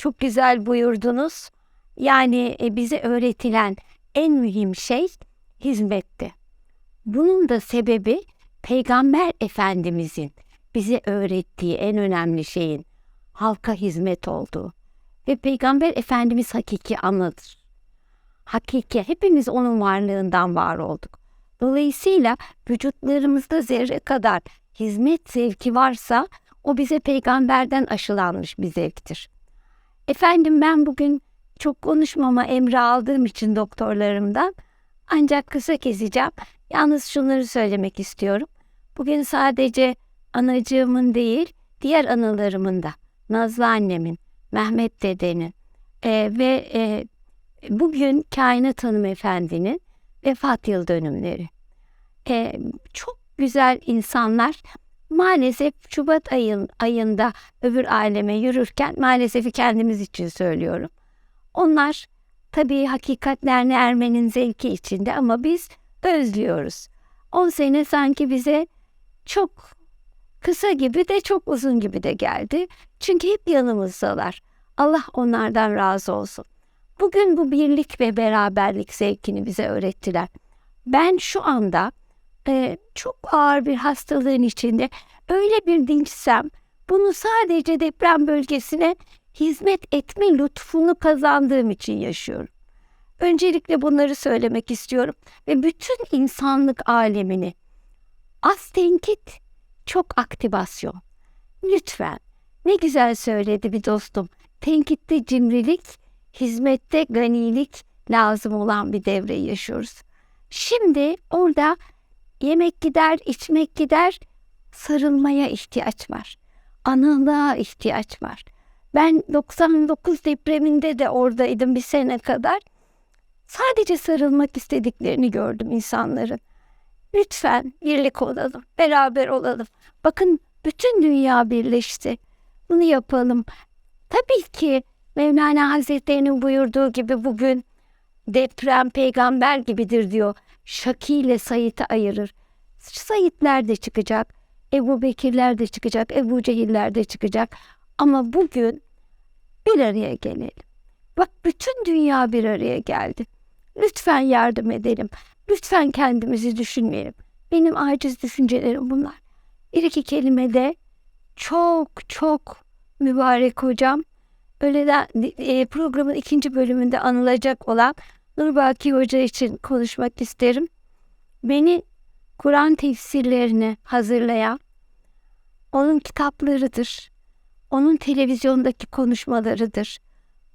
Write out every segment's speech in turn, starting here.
çok güzel buyurdunuz. Yani e, bize öğretilen en mühim şey hizmetti. Bunun da sebebi Peygamber Efendimizin bize öğrettiği en önemli şeyin halka hizmet olduğu. Ve Peygamber Efendimiz hakiki anladır. Hakiki, hepimiz onun varlığından var olduk. Dolayısıyla vücutlarımızda zerre kadar hizmet zevki varsa o bize peygamberden aşılanmış bir zevktir. Efendim ben bugün çok konuşmama emri aldığım için doktorlarımdan ancak kısa keseceğim. Yalnız şunları söylemek istiyorum. Bugün sadece anacığımın değil, diğer analarımın da, Nazlı annemin, Mehmet dedenin e, ve e, bugün Kainat Hanımefendinin vefat yıl dönümleri. E, çok güzel insanlar maalesef Şubat ayın, ayında öbür aleme yürürken maalesef kendimiz için söylüyorum. Onlar tabii hakikatlerine ermenin zevki içinde ama biz özlüyoruz. 10 sene sanki bize çok kısa gibi de çok uzun gibi de geldi. Çünkü hep yanımızdalar. Allah onlardan razı olsun. Bugün bu birlik ve beraberlik zevkini bize öğrettiler. Ben şu anda e, çok ağır bir hastalığın içinde öyle bir dinçsem bunu sadece deprem bölgesine hizmet etme lütfunu kazandığım için yaşıyorum. Öncelikle bunları söylemek istiyorum ve bütün insanlık alemini az tenkit, çok aktivasyon. Lütfen. Ne güzel söyledi bir dostum. Tenkitte cimrilik, hizmette ganilik lazım olan bir devreyi yaşıyoruz. Şimdi orada yemek gider, içmek gider, sarılmaya ihtiyaç var. Analığa ihtiyaç var. Ben 99 depreminde de oradaydım bir sene kadar. Sadece sarılmak istediklerini gördüm insanların. Lütfen birlik olalım, beraber olalım. Bakın bütün dünya birleşti. Bunu yapalım. Tabii ki Mevlana Hazretleri'nin buyurduğu gibi bugün deprem peygamber gibidir diyor. Şaki ile Said'i ayırır. Saidler de çıkacak, Ebu Bekirler de çıkacak, Ebu Cehiller de çıkacak. Ama bugün bir araya gelelim. Bak bütün dünya bir araya geldi. Lütfen yardım edelim. Lütfen kendimizi düşünmeyelim. Benim aciz düşüncelerim bunlar. Bir iki kelimede çok çok mübarek hocam öğleden e, programın ikinci bölümünde anılacak olan Nurbaki Hoca için konuşmak isterim. Beni Kur'an tefsirlerini hazırlayan onun kitaplarıdır. Onun televizyondaki konuşmalarıdır.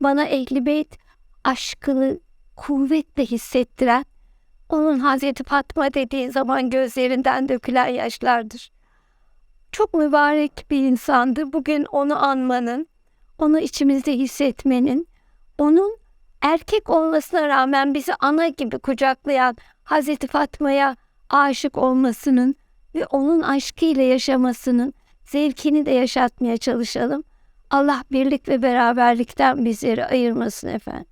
Bana Ehli Beyt aşkını kuvvetle hissettiren onun Hazreti Fatma dediği zaman gözlerinden dökülen yaşlardır. Çok mübarek bir insandı. Bugün onu anmanın, onu içimizde hissetmenin, onun erkek olmasına rağmen bizi ana gibi kucaklayan Hazreti Fatma'ya aşık olmasının ve onun aşkıyla yaşamasının zevkini de yaşatmaya çalışalım. Allah birlik ve beraberlikten bizleri ayırmasın efendim.